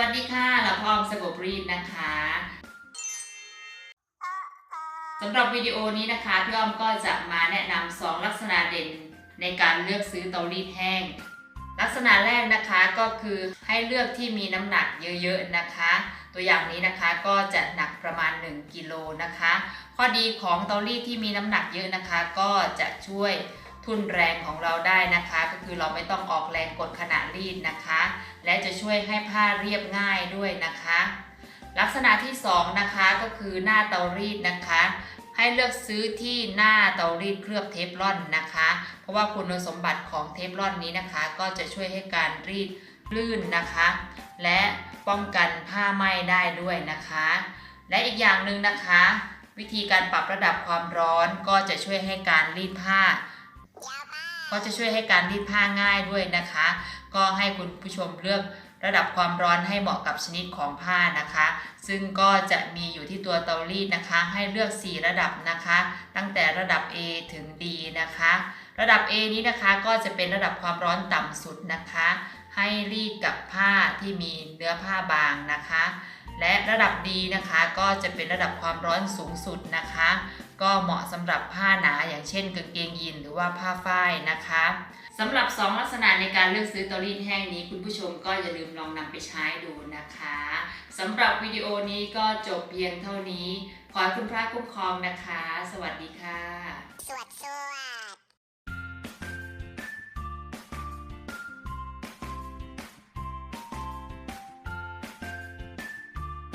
วัสดีค่ะละพอมสกบรีดนะคะสำหรับวิดีโอนี้นะคะพี่อ้อมก็จะมาแนะนำสองลักษณะเด่นในการเลือกซื้อเตารีดแห้ง ลักษณะแรกนะคะก็คือให้เลือกที่มีน้ำหนักเยอะๆนะคะ ตัวอย่างนี้นะคะก็จะหนักประมาณ 1กิโลนะคะ ข้อดีของเตารีดที่มีน้ำหนักเยอะนะคะ ก็จะช่วย ทุนแรงของเราได้นะคะ ก็คือเราไม่ต้องออกแรงกดขณะรีดนะคะ และจะช่วยให้ผ้าเรียบง่ายด้วยนะคะ ลักษณะที่สองนะคะก็คือหน้าเตารีดนะคะ ให้เลือกซื้อที่หน้าเตารีดเคลือบเทฟลอนนะคะ เพราะว่าคุณสมบัติของเทฟลอนนี้นะคะ ก็จะช่วยให้การรีดลื่นนะคะ และป้องกันผ้าไหม้ได้ด้วยนะคะ และอีกอย่างหนึ่งนะคะ วิธีการปรับระดับความร้อนก็จะช่วยให้การรีดผ้า ก็จะช่วยให้การรีดผ้าง่ายด้วยนะคะ ก็ให้คุณผู้ชมเลือกระดับความร้อนให้เหมาะกับชนิดของผ้านะคะ ซึ่งก็จะมีอยู่ที่ตัวเตารีดนะคะ ให้เลือก 4 ระดับนะคะ ตั้งแต่ระดับ A ถึง D นะคะ ระดับ A นี้นะคะก็จะเป็นระดับความร้อนต่ำสุดนะคะ ให้รีดกับผ้าที่มีเนื้อผ้าบางนะคะ และระดับ D นะคะก็จะเป็นระดับความร้อนสูงสุดนะคะ ก็เหมาะสำหรับผ้าหนาอย่างเช่นกางเกงยีนหรือว่าผ้าฝ้ายนะคะสำหรับ 2 ลักษณะในการเลือกซื้อตารีดแห้งนี้ คุณผู้ชมก็อย่าลืมลองนำไปใช้ดูนะคะสำหรับวิดีโอนี้ก็จบเพียงเท่านี้ ขอให้คุณพระคุ้มครองนะคะ สวัสดีค่ะ